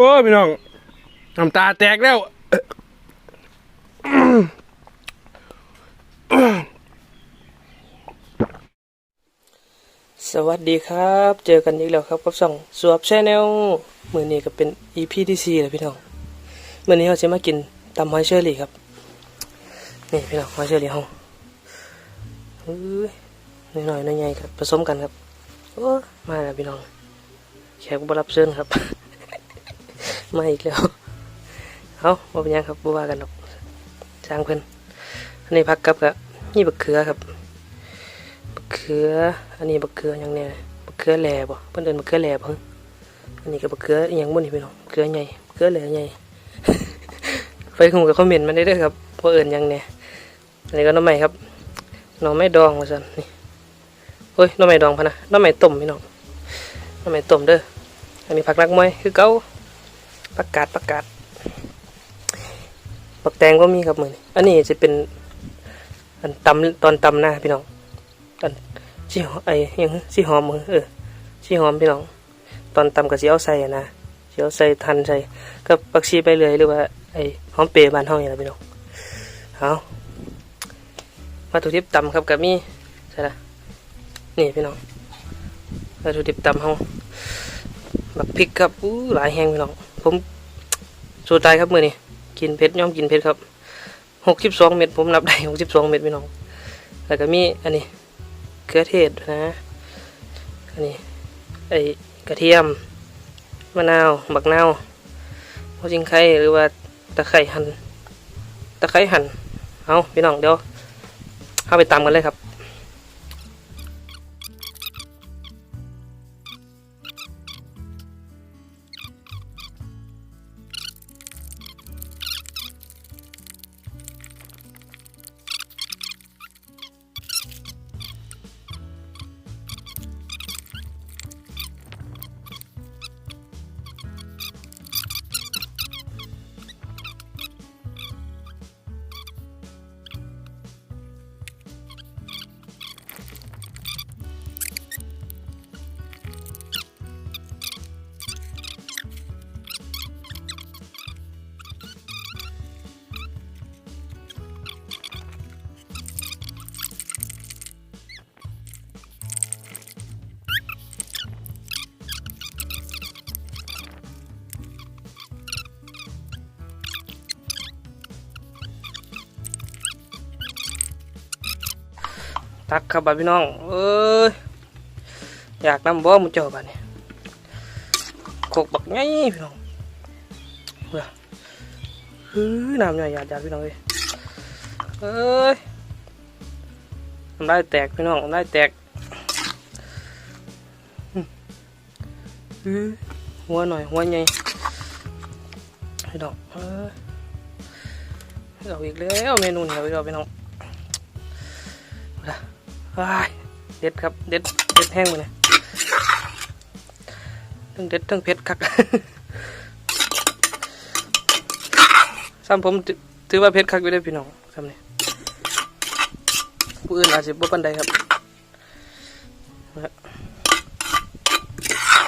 โอ้พี่น้องน้ำตาแตกแล้วสวัสดีครับ เจอกันอีกแล้วครับกับช่องสวบชแนลมือนี้ก็เป็น EP ที่สี่แล้วพี่น้องมือนี้เราจะมากินตำหอยเชอรี่ครับ นี่พี่น้องหอยเชอรี่เฮาเฮ้ยน้อยน้อยใหญ่ครับผสมกันครับโอ้มาแล้วพี่น้องแขกบรับเชิญครับ มาอีกแล้วเอาบ่เป็นยังครับบ่ว่ากันหรอกจ้างเพิ่นอันนี้พักกับกับนี่บักเขือครับบักเขืออันนี้บักเขือยังเนี่ยบักเขือแหล่บ่เพิ่นเดินบักเขือแหล่บ่อันนี้ก็บักเขืออหยังบ่นี่พี่น้องเขือใหญ่เขือแหล่ใหญ่ไปคุมกับคอมเมนต์มาได้เด้อครับว่าเอิ้นยังเนี่ยอันนี้ก็หน้ำใหม่ครับหน่อไม้ดองว่าซั่นนี่เฮ้ยหน่อไม้ดองพะนะหน่อไม้ต้มพี่น้องหน่อไม้ต้มเด้ออันนี้ผักนักมวยคือเก่า ประกาศประกาศปักแตงก็มีครับมือนอันนี้จะเป็น อันตำตอนตำนะพี่น้อง อันชีหอไอ้หยังชีหอมมือเออชีหอมพี่น้อง ตอนตำกับสีเอาใส่อะนะสีเอาใส่ทันใส่ก็ปักชีไปเลยหรือว่าไอ้หอมเปรย์บานห้องอย่างไรพี่น้องเอาวัตถุดิบตำครับกับมีใช่ละนี่พี่น้องวัตถุดิบตำห้องบักพริกครับอู้หลายแห้งพี่น้อง ผมสูตรตายครับมือนี่กินเผ็ดย่อมกินเผ็ดครับหกสิบสองเม็ดผมนับได้หกสิบสองเม็ดพี่น้อง แล้วก็มีอันนี้เกลือเทศนะอันนี้ไอกระเทียมมะนาวบักนาวหัวจิงไข่หรือว่าตะไคร้หั่นตะไคร้หั่นเอาพี่น้องเดี๋ยวเข้าไปตามกันเลยครับ ตักครับบัดพี่น้องเอ้ยอยากนำบ่มุเจ้าบัดนี่โคกบักไงพี่น้องเบื่อฮือน้ำใหญ่หยาดหยาดพี่น้องเอ้ยเอ้ยน้ำลายแตกพี่น้องน้ำลายแตกอื้อฮือหัวหน่อยหัวใหญ่พี่น้องเอ้ยเอาอีกแล้วเมนูนี้เอาอีกแล้วพี่น้อง ว้ายเด็ดครับ เด็ด เด็ดแห้งเลยทั้งเด็ดทั้งเผ็ดคักซ้ำผมถือว่าเผ็ดคักอยู่ได้พี่น้องซ้ำนี่ผู้อื่นอาจจะบ่ปันใดครับ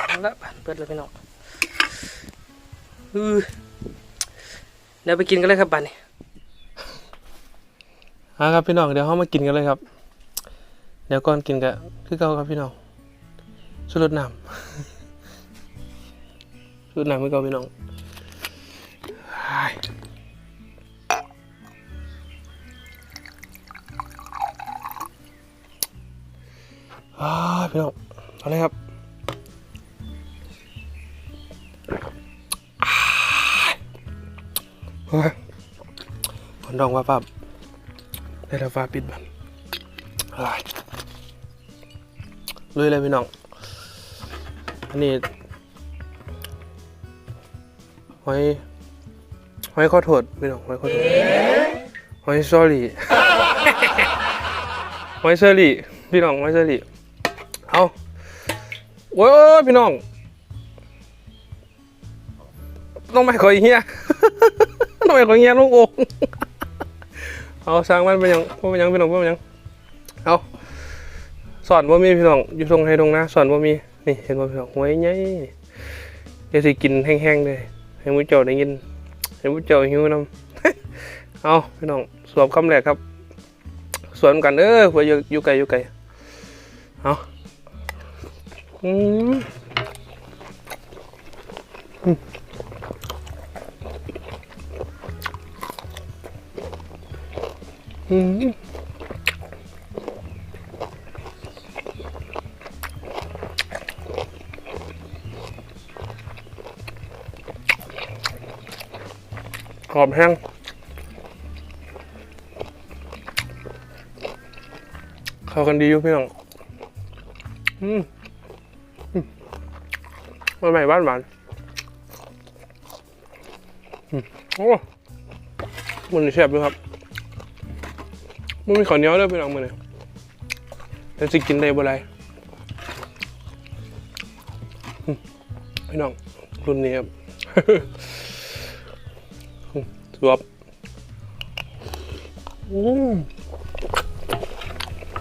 เอาละเปิดเลยพี่น้องเดี๋ยวไปกินกันเลยครับบ้านนี้ครับพี่น้องเดี๋ยวเขามากินกันเลยครับ เดี๋ยวก่อนกินกะคือเก่าครับพี่น้องสุรสน้ำสุรสน้ำคือเก่าพี่น้องอ้าพี่น้องเอาเลยครับอ้ายเฮ้ยฝนดองว่าฟ้าได้แล้วฟ้าปิดบันอ้าย ลุยเลยพี่น้อง อันนี้หอยหอยขอโทษพี่น้องหอยขอโทษหอยซอรี่หอยเซอรี่พี่น้องหอยเซอรี่เอาโว้ยพี่น้อง ต้องไปขอยเฮียต้องไปขอยเฮียลูกโอ่งเอาสร้างมันเป็นยังบ่เป็นยังพี่น้องบ่เป็นยัง สอนว่ามีพี่น้องอยู่ตรงให้ตรงนะสอนว่ามีนี่เห็นว่าพี่น้องหวยใหญ่เดี๋ยวสิกินแห้งๆเลยให้มุ้เจ้าได้ยินให้มุ้เจ้าหิวน้ำเอาพี่น้องสวมคำแรกครับ สวนกันเออเพื่ออยู่อยู่ไกลอยู่ไกลเอาอืมอืม อมแห้งเข้ากันดีอยู่พี่น้องอืมอืมาใหม่บ้านหวานอืมโอ้มันแซ่บด้วยครับมันมีข้าวเหนียวด้วยพี่น้องมันเนี่ยแต่สิกินได้บ่ไรพี่น้องรุ่นนี้ครับ อืมสวบอืม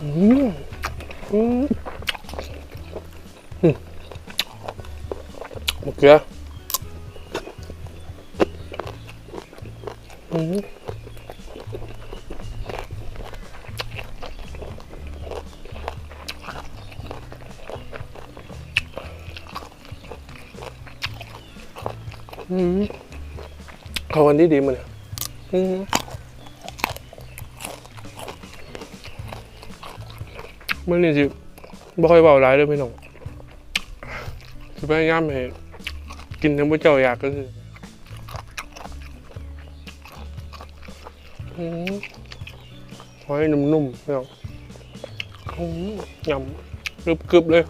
อืมอืมอืมะเขืออืมอืมเขากันดีดีมันเนี่ย อืมมื่อนี้สิบ่ค่อยเบาหลายเลยพี่น้องสิพยายามให้กินทั้งพระเจ้าอยากก็คือหอยนุ่มๆพี่น้องอืมยำกรึบๆเลย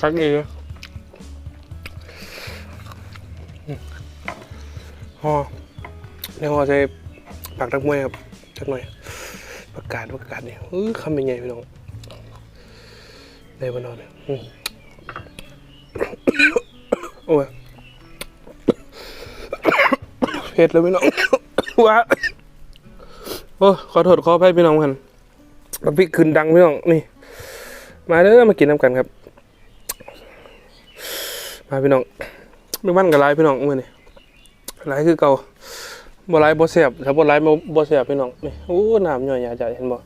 คักดีเลย ห่อในห่อใส่ผักตักมวยครับสักหน่อยประกาศประกาศเนี่ยเออคำเป็นไงพี่น้องได้มานอนเนี่ยโอ้ยเผ็ดเลยพี่น้องว้าโอ้ขอโทษขออภัยพี่น้องกันมาพี่ขึ้นดังพี่น้องนี่ มาเด้อมากินน้ำกันครับ มาพี่น้องไม่บ้านกับไรพี่น้องเมื่อนี่ ไรคือเก่าบ่ไลฟ์บ่เสียบถ้าบ่ไลฟ์บ่บ่เสียบพี่น้องนี่โอ้น้ำย่อยยาใจเห็นบ่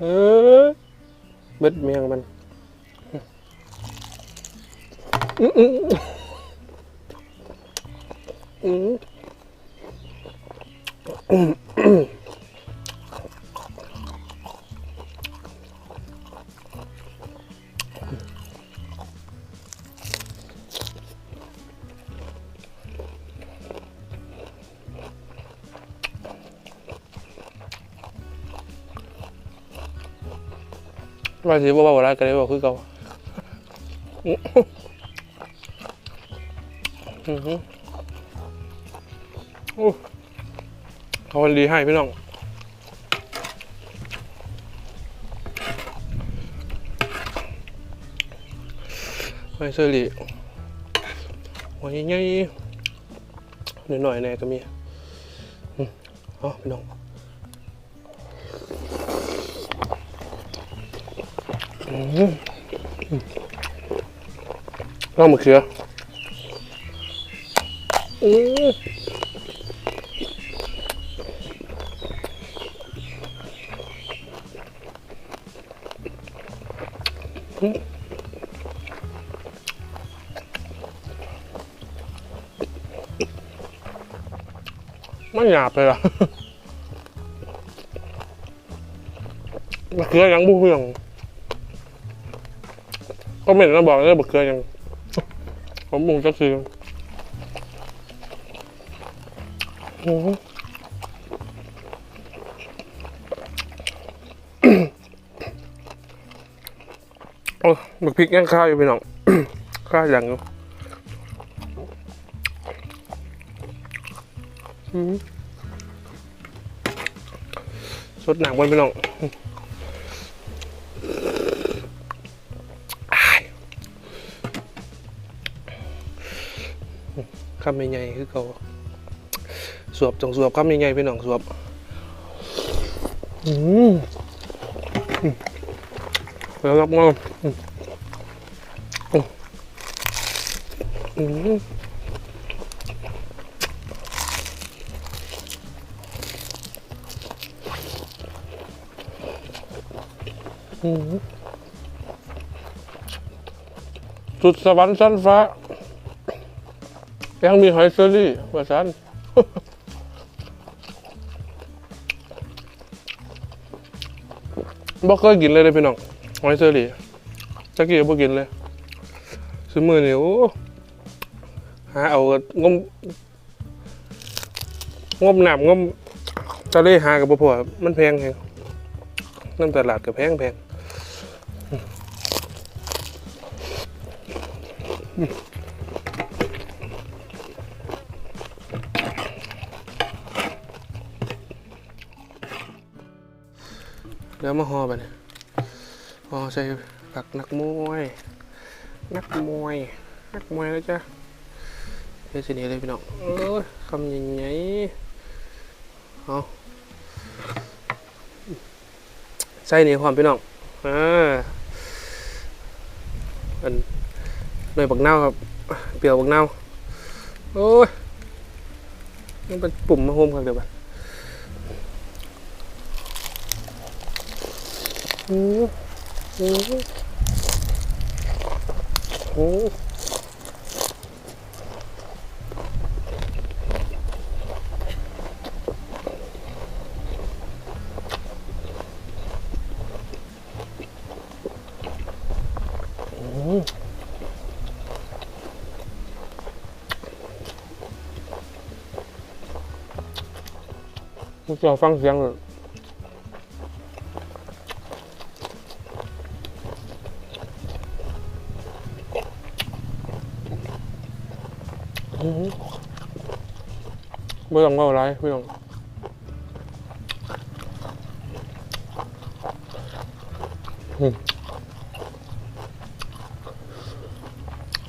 เออเบ็ดเมียงมันอื้ออื้ออื้อ ว่าสิบ่เว้าอะไรก็ได้บ่คือเก่าอืออื้อหือโอ้เขาวันดีให้พี่น้องไว้เซรี่หัวใหญ่ๆหน่อยๆแน่ก็มีอืมเอพี่น้อง อืมอืมะเขือไม่หยาบเลยล่ะมะเขือยังบุเฮือง ก็ไม่เห็นเราบอกเลยบักเกลือยัง ผมมุงจะคือโอ้โหโอ้บักพริกยังข้าวอยู่พี่น้องข้าวอย่างอยู่อืมสดหนักบนพี่น้อง คำใหญ่ๆคือเขาสวบจงสวบคำใหญ่ๆไปหน่องสวบอืมแล้วรับมาอืมสุดสวรรค์สั้นฟ้า ยังมีหอยเชอรี่ว่าสันบ่เคยกินเลยเลยพี่น้องหอยเชอรี่จักกี้ก็บ่กินเลยซื้อมือนี่โอ้หาเอางมงมน้ำงมทะเลหากับบ่อมันแพงแฮงน้ำตลาดก็แพงแพง เดี๋ยวมาห่อไปเนี่ยห่อใส่ผักนักมวยนักมวยนักมวยแล้วจ้ะเดี๋ยสินี้เลยพี่น้องโอ้ยคำใหญ่ๆเอาใส่นี่ความพี่น้องอ่าอันหน่วยบักเน่าวครับ เปรียวบักเน่าวโอ้ยมันเป็นปุ่มมาโฮมครับเดี๋ยวไปโอ้ โหโอ้โห มึงจะฟังเสียงเลยอื้อหือ ไม่ต้องเว่าอะไรไม่ต้อง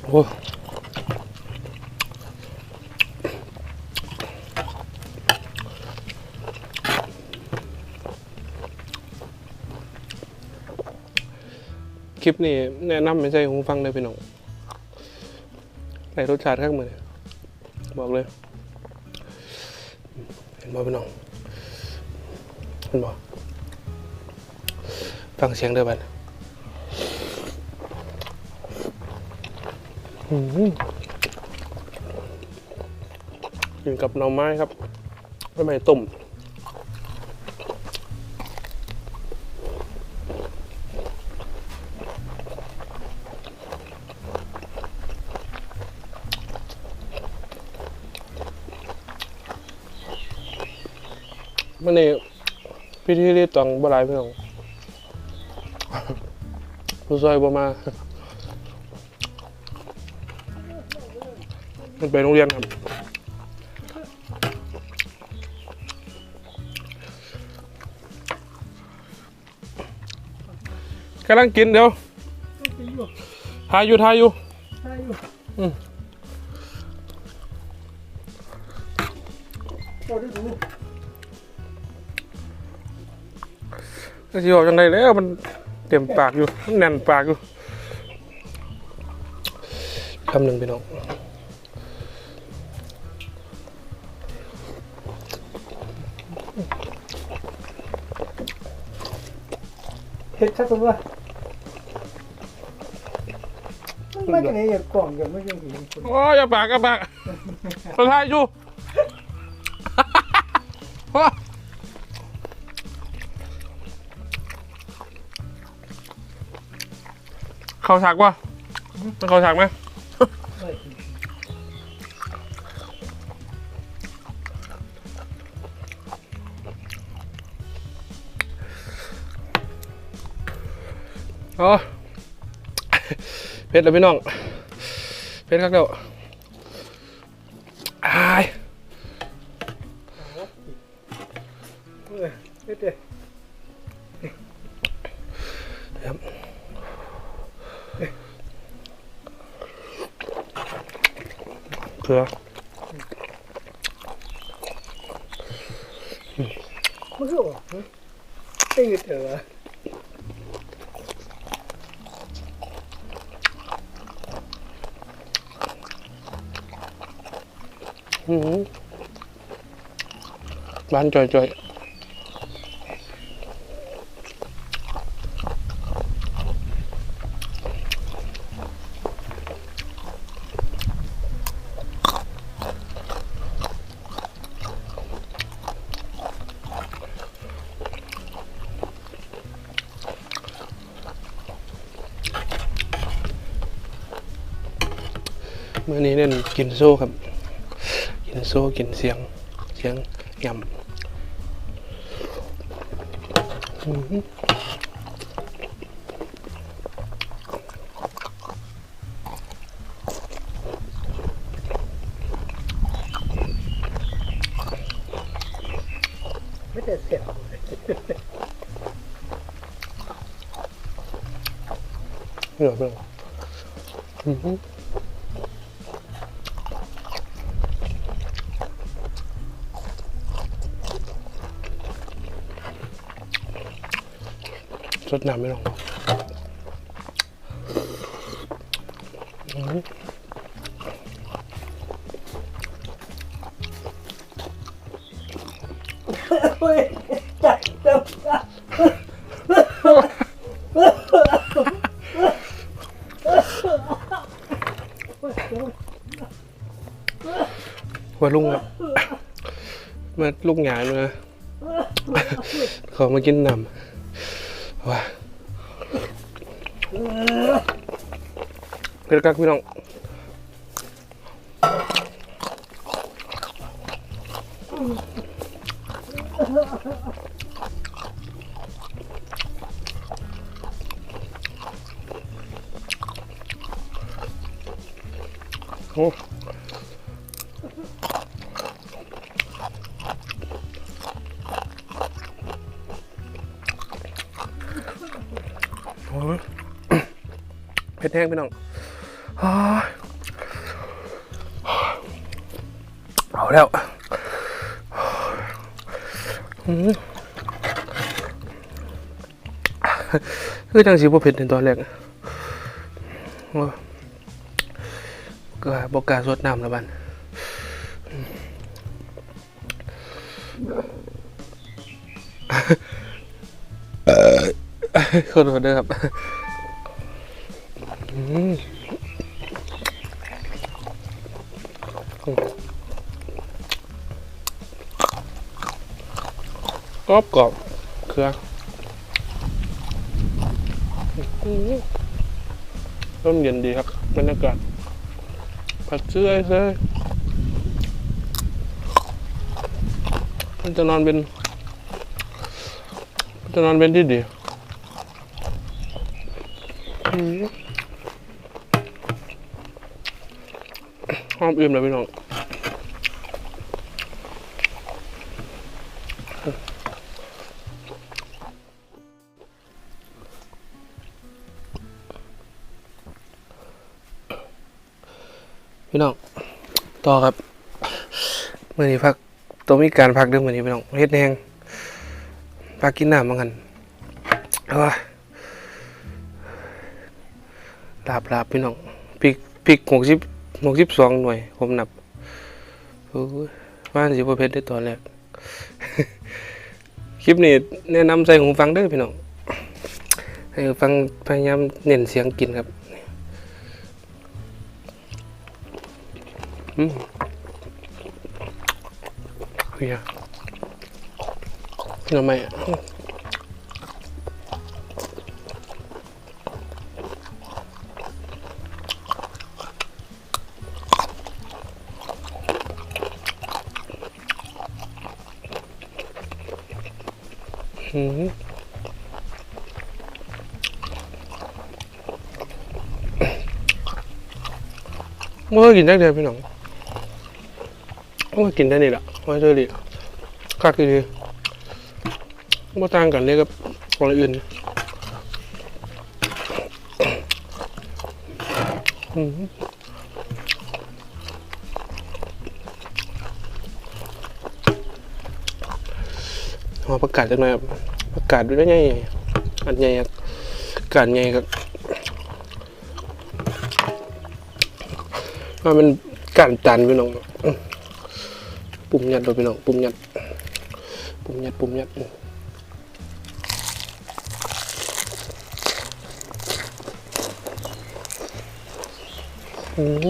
โอ้คลิปนี้แนะนำไม่ใช่หูฟังเลยพี่น้องในรสชาติข้างมือนบอกเลย บ่พี่น้องเห็นบ่ฟังเสียงเด้อบัดกินกับหน่อไม้ครับไม่ไม่ต้ม มันนี่พิธีรีดตองบ่หลายพื่อนผู้ซอยบ่มามันไปโรงเรียนครับกำลังกินเดี๋ยวทายอยู่ทายอยู่ สิบอกจังไดแล้วมันเต็มปากอยู่มันแน่นปากอยู่คำหนึ่งพี่น้องเฮ็ดคักตัวมันมาจากไหนอย่ากล่องกันไม่ยังเห็นคนโอ้ยอย่าปากอย่าปากคนไทยอยู่ เขาฉากวะมันเข้าฉากไหมไม่อ๋อเพชรแล้วพี่น้อง เพชรครับเดี๋ยวอายเออเฮ็ดเด้ อเผื่อมันก็ออกฮะตื่นเถอะวะ อืมบ้านจ่อยจ่อย เมื่อนี้เล่นกินโซ่ครับ กินโซ่กินเสียง เสียงยำ ดน้ำไม่ลงว่าลุงครับมาลุงหยาเนื้อขอมากินน้ำ เป็นกักพี่น้องโอ้เผ็ดแห้งพี่น้องอ้าย เอาแล้วอื้อคือจังสีบ่เผ็ดในตอนแรกโอ้ยก็บอกกล้าสดน้ำแล้วบันขอโทษด้วยครับ รอบกรอบเครืออืมร่มเย็นดีครับบรรยากาศผัดเสื้อเสื้อมันจะนอนเป็นมันจะนอนเป็นที่ดีหอมอื่มเลยพี่น้อง พี่น้องต่อครับเมื่อนี้พักต้องมีการพักเด้วยมื่อนี้พี่น้องเฮ็ดแห้งพักกินน้ำมากันเอาลาบลาบพี่น้องพริกพริกหกสิบหกสิบสองหน่วย ผมนับโอ้ยว่านสิบเพชรได้ตอนแรกคลิปนี้แนะนำใส่หูฟังด้อพี่น้องให้ฟังพยายามเน้นเสียงกินครับ เฮียทำไมอืมเมื่อกินได้เลยพี่น้อง เมื่อกินได้นี่แหละว่เจอดีคักดีว่าต่างกันเลยกับคนอื่นอืมหอประกาศจังหน่อยครับประกาศด้วยไงอันใหญ่ครับการใหญ่ครับว่ามันการตันพี่น้องอื้อ ปุ่มยัดไปพี่น้องปุ่มยัดปุ่มยัดปุ่มยัดอื้ออืม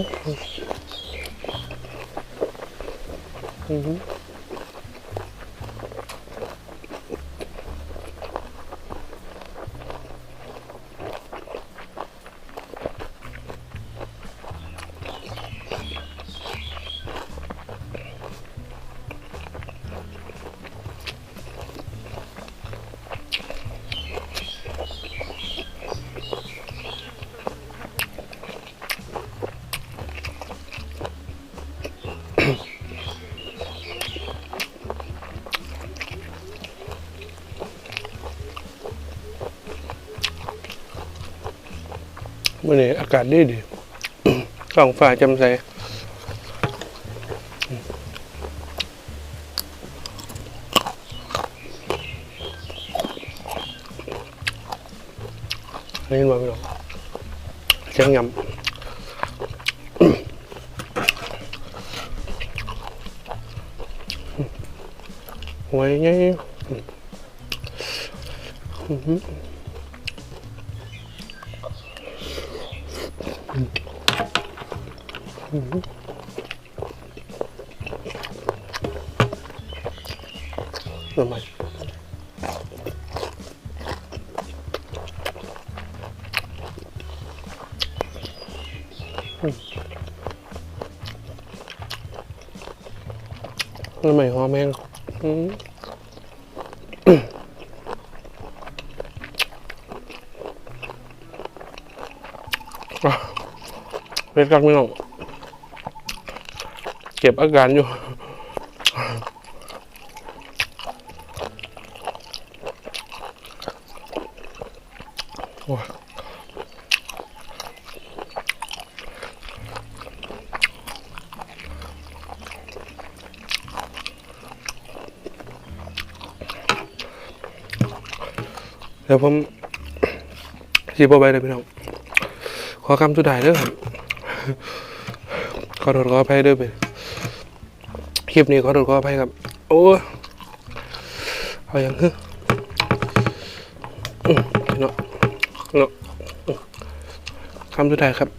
อืม มื่อนี้อากาศดีดีท้องฟ้าจ่มใสนี่มาพี่น้องเสียงยำหวยไงอือหือทำไม ทำไมหอมแมงอืม เป็นกักไม่น้องเก็บอาการอยู่เดี๋ยวผมสีบอไปเลยพี่น้อง ขอคำสุดท้ายเด้อครับ ขอโทษขออภัยด้วยไปคลิปนี้ขอโทษขออภัยครับ โอ้เอาอย่างฮึอื้อเนาะเนาะคำสุดท้ายครับ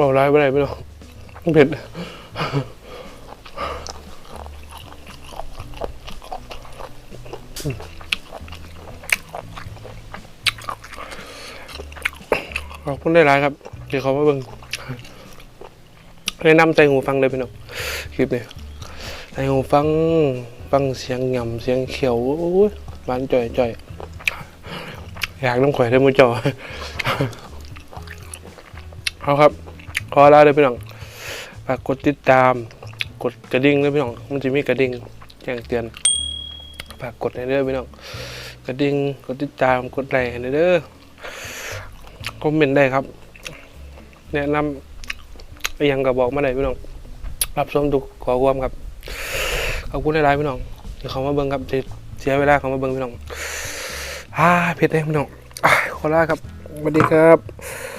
บอกร้ายไปไหนไม่รู้เผ็ดขอบคุณได้ร้ายครับที่เขามาเบิ่งแนะนำใจหูฟังเลยพี่น้องคลิปนี้ใจหูฟังฟังเสียงหย่ำเสียงเขียวโอ้ยบ้านจ่อยจ่อยอยากน้ำข่อยได้มือจ่อเอาครับ ขอลาเลยพี่น้องฝากกดติดตาม กดกระดิ่งเลยพี่น้อง มันจะมีกระดิ่งแจ้งเตือนฝากกดให้เด้อพี่น้อง กระดิ่ง กดติดตาม กดไลค์ให้เด้อ คอมเมนต์ได้ครับ แนะนำอหยังก็บอกมาได้พี่น้อง รับชมทุกขอความครับ ขอบคุณหลายๆพี่น้องที่เขามาเบิ่งครับเสียเวลาเขามาเบิ่งพี่น้องอ่าเผ็ดเลยพี่น้องอขอลาครับสวัสดีครับ